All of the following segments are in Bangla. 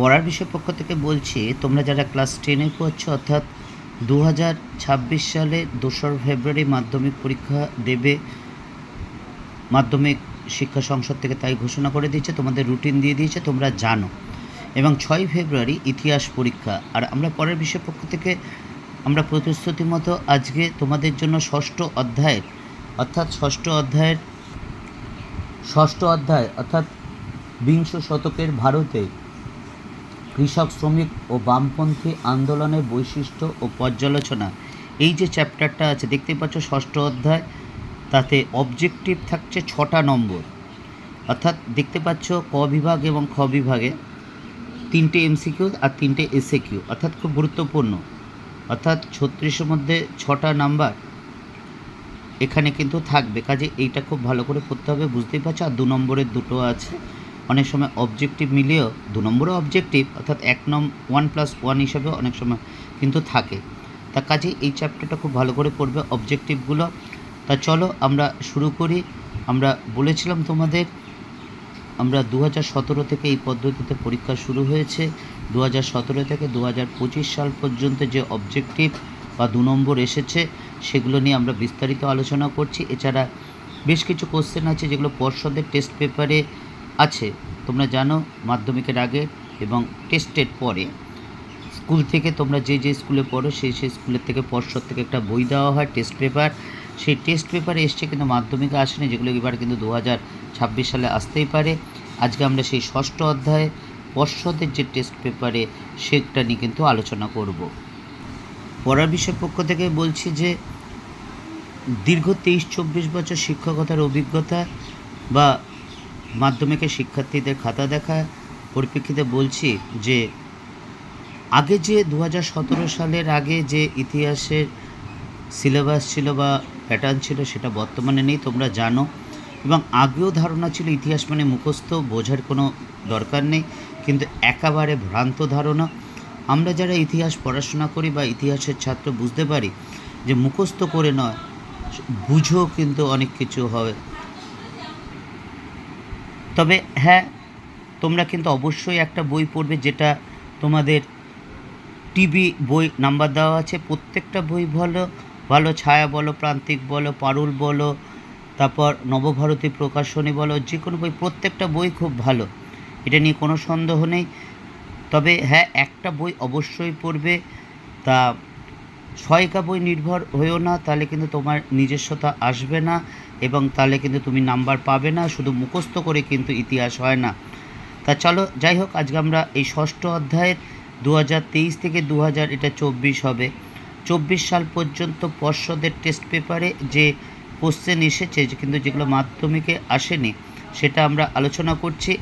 পড়ার বিষয় পক্ষ থেকে বলছি, তোমরা যারা ক্লাস টেনে পড়ছো, অর্থাৎ দু হাজার ছাব্বিশ সালে দোসরা ফেব্রুয়ারি মাধ্যমিক পরীক্ষা দেবে, মাধ্যমিক শিক্ষা সংসদ থেকে তাই ঘোষণা করে দিয়েছে, তোমাদের রুটিন দিয়ে দিয়েছে, তোমরা জানো। এবং ছয় ফেব্রুয়ারি ইতিহাস পরীক্ষা। আর আমরা পরের বিষয় পক্ষ থেকে, আমরা প্রতিশ্রুতি মতো আজকে তোমাদের জন্য ষষ্ঠ অধ্যায়ের, অর্থাৎ ষষ্ঠ অধ্যায়ের, ষষ্ঠ অধ্যায়, অর্থাৎ বিংশ শতকের ভারতে কৃষক, শ্রমিক ও বামপন্থী আন্দোলনের বৈশিষ্ট্য ও পর্যালোচনা। এই যে চ্যাপ্টারটা আছে, দেখতেই পাচ্ছ ষষ্ঠ অধ্যায়, তাতে অবজেক্টিভ থাকছে ছটা নম্বর। অর্থাৎ দেখতে পাচ্ছ ক বিভাগ এবং খ বিভাগে তিনটে এমসিকিউ আর তিনটে এসএ কিউ অর্থাৎ খুব গুরুত্বপূর্ণ। অর্থাৎ ছত্রিশের মধ্যে ছটা নাম্বার এখানে কিন্তু থাকবে, কাজে এইটা খুব ভালো করে পড়তে হবে, বুঝতেই পারছ? আর দু নম্বরের দুটো আছে। অনেক সময় অবজেক্টিভ মিলিয়েও দু নম্বরও অবজেক্টিভ অর্থাৎ এক নম ওয়ান প্লাস ওয়ান হিসাবে অনেক সময় কিন্তু থাকে। তা কাজে এই চ্যাপ্টারটা খুব ভালো করে পড়বে অবজেক্টিভগুলো তা চলো আমরা শুরু করি। আমরা বলেছিলাম তোমাদের, আমরা দু সতেরো থেকে এই পদ্ধতিতে পরীক্ষা শুরু হয়েছে। দু সতেরো থেকে দু হাজার পঁচিশ সাল পর্যন্ত যে অবজেক্টিভ বা দু নম্বর এসেছে, সেগুলো নিয়ে আমরা বিস্তারিত আলোচনা করছি। এছাড়া বেশ কিছু কোশ্চেন আছে যেগুলো পর্ষদের টেস্ট পেপারে আছে। তোমরা জানো, মাধ্যমিকের আগে এবং টেস্টের পরে। স্কুল থেকে তোমরা যে যে স্কুলে পড়ো, সেই সেই স্কুলের থেকে পর্ষদ থেকে একটা বই দেওয়া হয়, টেস্ট পেপার। সেই টেস্ট পেপারে এসছে কিন্তু মাধ্যমিকে আসেনি, যেগুলো এবার কিন্তু দু হাজার ছাব্বিশ সালে আসতেই পারে। আজকে আমরা সেই ষষ্ঠ অধ্যায়ে পর্ষদের যে টেস্ট পেপারে, সেটা নিয়ে কিন্তু আলোচনা করব। পড়ার বিষয় পক্ষ থেকে বলছি যে, দীর্ঘ তেইশ চব্বিশ বছর শিক্ষকতার অভিজ্ঞতা বা মাধ্যমিকের শিক্ষার্থীদের খাতা দেখা পরিপ্রেক্ষিতে বলছি যে, আগে যে দু হাজার সতেরো সালের আগে যে ইতিহাসের সিলেবাস ছিল বা প্যাটার্ন ছিল সেটা বর্তমানে নেই, তোমরা জানো। এবং আগেও ধারণা ছিল ইতিহাস মানে মুখস্থ, বোঝার কোনো দরকার নেই। কিন্তু একেবারে ভ্রান্ত ধারণা। আমরা যারা ইতিহাস পড়াশোনা করি বা ইতিহাসের ছাত্র বুঝতে পারি যে মুখস্থ করে নয়, বুঝেও কিন্তু অনেক কিছু হবে। তবে হ্যাঁ তোমরা কিন্তু অবশ্যই একটা বই পড়বে যেটা তোমাদের টিভি বই নাম্বার দেওয়া আছে। প্রত্যেকটা বই ভালো ভালো ছায়া বলো, প্রান্তিক বলো, পারুল বলো, তারপর নবভারতী প্রকাশনী বলো যে কোনো বই, প্রত্যেকটা বই খুব ভালো। এটা নিয়ে কোনো সন্দেহ নেই। তবে হ্যাঁ একটা বই অবশ্যই পড়বে। তা ছয়কা বই নির্ভর হয়েও না, তাহলে কিন্তু তোমার নিজস্বতা আসবে না এবং তাহলে কিন্তু তুমি নাম্বার পাবে না, শুধু মুখস্থ করে কিন্তু ইতিহাস হয় না। তা চলো, যাই হোক, আজকে আমরা এই ষষ্ঠ অধ্যায়ের দু হাজার তেইশ থেকে দু হাজার এটা চব্বিশ হবে। চব্বিশ সাল পর্যন্ত পর্ষদের টেস্ট পেপারে যে কোশ্চেন এসেছে, যে কিন্তু যেগুলো মাধ্যমিকে আসেনি, সেটা আমরা আলোচনা করছি।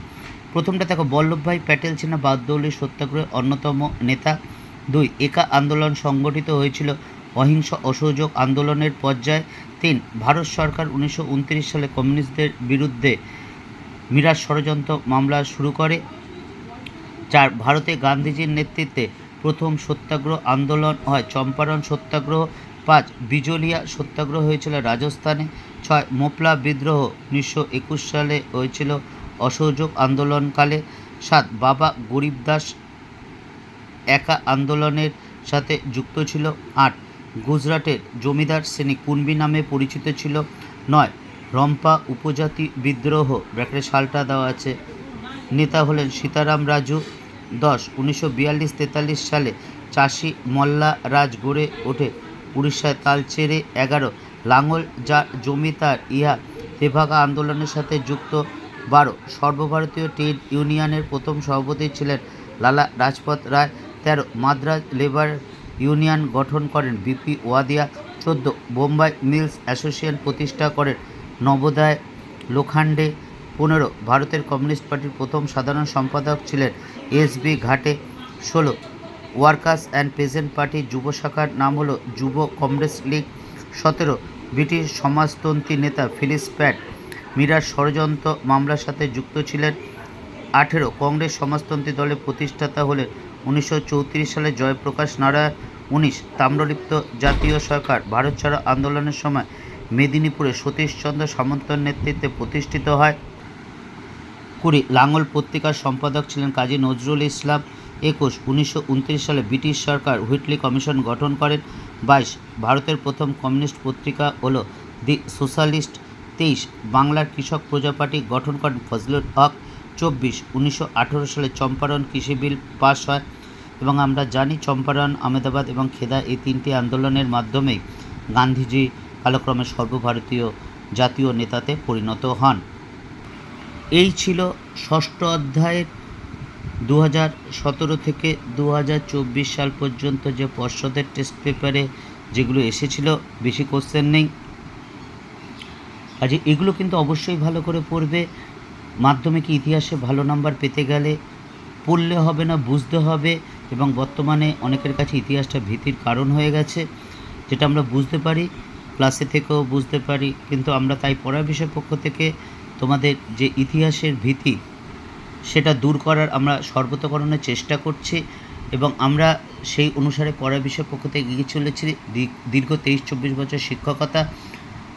প্রথমটা দেখো, বল্লভভাই প্যাটেল ছিলেন বাদদৌলি সত্যাগ্রহের অন্যতম নেতা। দুই, একা আন্দোলন সংগঠিত হয়েছিল। অহিংস অসহযোগ আন্দোলনের পর্যায়ে। তিন, ভারত সরকার উনিশশো উনত্রিশ সালে কমিউনিস্টদের বিরুদ্ধে মিরাজ ষড়যন্ত্র মামলা শুরু করে। চার, ভারতে গান্ধীজির নেতৃত্বে প্রথম সত্যাগ্রহ আন্দোলন হয় চম্পারণ সত্যাগ্রহ। পাঁচ, বিজলিয়া সত্যাগ্রহ হয়েছিল রাজস্থানে। ছয়, মোপলা বিদ্রোহ উনিশশো একুশ সালে হয়েছিল অসহযোগ আন্দোলনকালে। সাত, বাবা গরিবদাস একা আন্দোলনের সাথে যুক্ত ছিল আট। গুজরাটের জমিদার শ্রেণি কুনবি নামে পরিচিত ছিল নয়। রম্পা উপজাতি বিদ্রোহ ব্র্যাকেটে সালটা দেওয়া আছে। নেতা হলেন সীতারাম রাজু। দশ, উনিশশো বিয়াল্লিশ তেতাল্লিশ সালে চাষি মল্লা রাজ গড়ে ওঠে। উড়িষ্যায় তাল তালচেরে এগারো। লাঙ্গল যা জমিদার ইহা তেভাগা আন্দোলনের সাথে যুক্ত বারো। সর্বভারতীয় ট্রেড ইউনিয়নের প্রথম সভাপতি ছিলেন লালা রাজপথ রায়। তেরো, মাদ্রাজ লেবার ইউনিয়ন গঠন করেন। বিপি ওয়াদিয়া চোদ্দ, বোম্বাই মিলস অ্যাসোসিয়েশন প্রতিষ্ঠা করেন। নবোদয় লোখান্ডে পনেরো, ভারতের কমিউনিস্ট পার্টির প্রথম সাধারণ সম্পাদক ছিলেন। এস বি ঘাটে ষোলো, ওয়ার্কার্স অ্যান্ড পেজেন্ট পার্টির যুব শাখার নাম হলো যুব কংগ্রেস লীগ। সতেরো, ব্রিটিশ সমাজতন্ত্রী নেতা ফিলিস প্যাট মিরার ষড়যন্ত্র মামলার সাথে যুক্ত ছিলেন। আঠেরো, কংগ্রেস সমাজতন্ত্রী দলের প্রতিষ্ঠাতা হলেন উনিশশো চৌত্রিশ সালে জয়প্রকাশ নারায়ণ উনিশ তাম্রলিপ্ত জাতীয় সরকার ভারত ছাড়া আন্দোলনের সময় মেদিনীপুরে সতীশচন্দ্র সামন্তর নেতৃত্বে প্রতিষ্ঠিত হয়। কুড়ি লাঙল পত্রিকার সম্পাদক ছিলেন কাজী নজরুল ইসলাম। একুশ, উনিশশো সালে ব্রিটিশ সরকার হুইটলি কমিশন গঠন করেন। বাইশ, ভারতের প্রথম কমিউনিস্ট পত্রিকা হল দি সোশ্যালিস্ট। তেইশ, বাংলার কৃষক প্রজা পার্টি গঠন করেন ফজলুল হক। চব্বিশ, উনিশশো সালে চম্পারণ কৃষি বিল পাশ হয় এবং আমরা জানি চম্পারণ, আহমেদাবাদ এবং খেদা এই তিনটি আন্দোলনের মাধ্যমেই গান্ধীজি কালক্রমে সর্বভারতীয় জাতীয় নেতাতে পরিণত হন। এই ছিল ষষ্ঠ অধ্যায়ের দু সতেরো থেকে দু হাজার চব্বিশ সাল পর্যন্ত যে পর্ষদের টেস্ট পেপারে যেগুলো এসেছিল, বেশি কোশ্চেন নেই। কাজে এগুলো কিন্তু অবশ্যই ভালো করে পড়বে। মাধ্যমিক ইতিহাসে ভালো নাম্বার পেতে গেলে পড়লে হবে না, বুঝতে হবে এবং বর্তমানে অনেকের কাছে ইতিহাসটা ভীতির কারণ হয়ে গেছে, যেটা আমরা বুঝতে পারি ক্লাসে থেকেও বুঝতে পারি, কিন্তু আমরা তাই পড়ার বিষয় পক্ষ থেকে তোমাদের যে ইতিহাসের ভীতি, সেটা দূর করার আমরা সর্বতকরণের চেষ্টা করছি এবং আমরা সেই অনুসারে পড়ার বিষয় পক্ষ থেকে এগিয়ে চলেছি। দীর্ঘ তেইশ চব্বিশ বছর শিক্ষকতা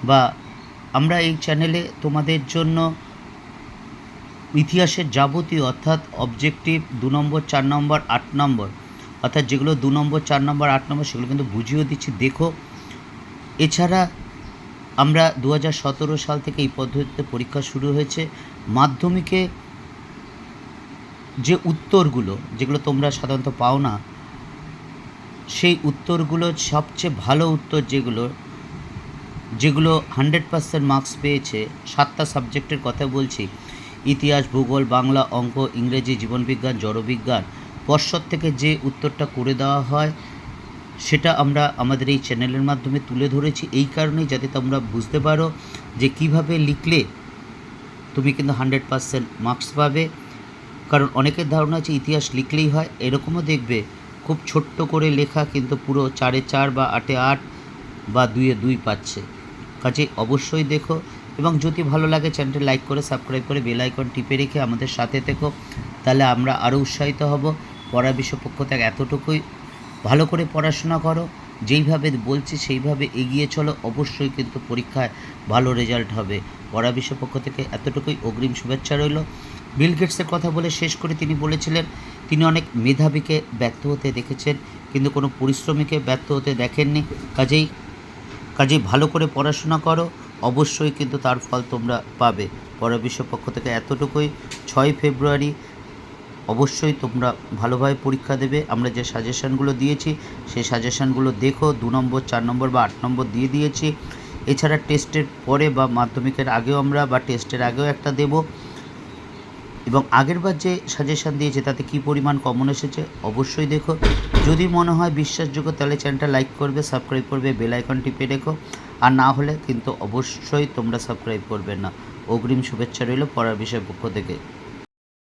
বা আমরা এই চ্যানেলে তোমাদের জন্য ইতিহাসের যাবতীয়, অর্থাৎ অবজেক্টিভ দু নম্বর, চার নম্বর, আট নম্বর, অর্থাৎ যেগুলো দু নম্বর, চার নম্বর, আট নম্বর, সেগুলো কিন্তু বুঝিয়েও দিচ্ছি। দেখো, এছাড়া আমরা দু সাল থেকে এই পদ্ধতিতে পরীক্ষা শুরু হয়েছে। মাধ্যমিকে যে উত্তরগুলো, যেগুলো তোমরা সাধারণত পাও না, সেই উত্তরগুলো সবচেয়ে ভালো উত্তর যেগুলো যেগুলো হান্ড্রেড পার্সেন্ট মার্কস পেয়েছে, সাতটা সাবজেক্টের কথা বলছি ইতিহাস, ভূগোল, বাংলা, অঙ্ক, ইংরেজি, জীবনবিজ্ঞান, জড়বিজ্ঞান, পর্ষদ থেকে যে উত্তরটা করে দেওয়া হয়, সেটা আমরা আমাদের এই চ্যানেলের মাধ্যমে তুলে ধরেছি। এই কারণেই যাতে তোমরা বুঝতে পারো যে কীভাবে লিখলে তুমি কিন্তু হান্ড্রেড পার্সেন্ট মার্কস পাবে। কারণ অনেকের ধারণা আছে ইতিহাস লিখলেই হয়, এরকমও দেখবে খুব ছোট্ট করে লেখা কিন্তু পুরো চারে চার বা আটে আট বা দুইয়ে দুই পাচ্ছে। কাজে অবশ্যই দেখো এবং যদি ভালো লাগে চ্যানেলটি লাইক করে, সাবস্ক্রাইব করে বেল আইকন টিপে রেখে আমাদের সাথে থেকো, তাহলে আমরা আরও উৎসাহিত হব। পড়া বিশ্ব পক্ষ থেকে এতটুকুই। ভালো করে পড়াশোনা করো, যেইভাবে বলছি সেইভাবে এগিয়ে চলো, অবশ্যই কিন্তু পরীক্ষায় ভালো রেজাল্ট হবে। পড়া বিশ্ব পক্ষ থেকে এতটুকুই। অগ্রিম শুভেচ্ছা রইল। বিল গেটসের কথা বলে শেষ করে তিনি বলেছিলেন, তিনি অনেক মেধাবীকে ব্যর্থ হতে দেখেছেন, কিন্তু কোনো পরিশ্রমীকে ব্যর্থ হতে দেখেননি। কাজেই কাজেই ভালো করে পড়াশোনা করো অবশ্যই কিন্তু তার ফল তোমরা পাবে। বিশ্ব পক্ষ থেকে এতটুকুই। ছয় ফেব্রুয়ারি অবশ্যই তোমরা ভালোভাবে পরীক্ষা দেবে। আমরা যে সাজেশানগুলো দিয়েছি, সেই সাজেশানগুলো দেখো। দু নম্বর, চার নম্বর বা আট নম্বর দিয়ে দিয়েছি। এছাড়া টেস্টের পরে বা মাধ্যমিকের আগেও আমরা বা টেস্টের আগেও একটা দেব। এবং আগেরবার যে সাজেশান দিয়েছে, তাতে কি পরিমাণ কমন এসেছে, অবশ্যই দেখো। যদি মনে হয় বিশ্বাসযোগ্য, তাহলে চ্যানেলটা লাইক করবে সাবস্ক্রাইব করবে বেল আইকন টিপে রেখো। আর না হলে কিন্তু অবশ্যই তোমরা সাবস্ক্রাইব করবে না। অগ্রিম শুভেচ্ছা রইল পড়ার বিষয় পক্ষ থেকে।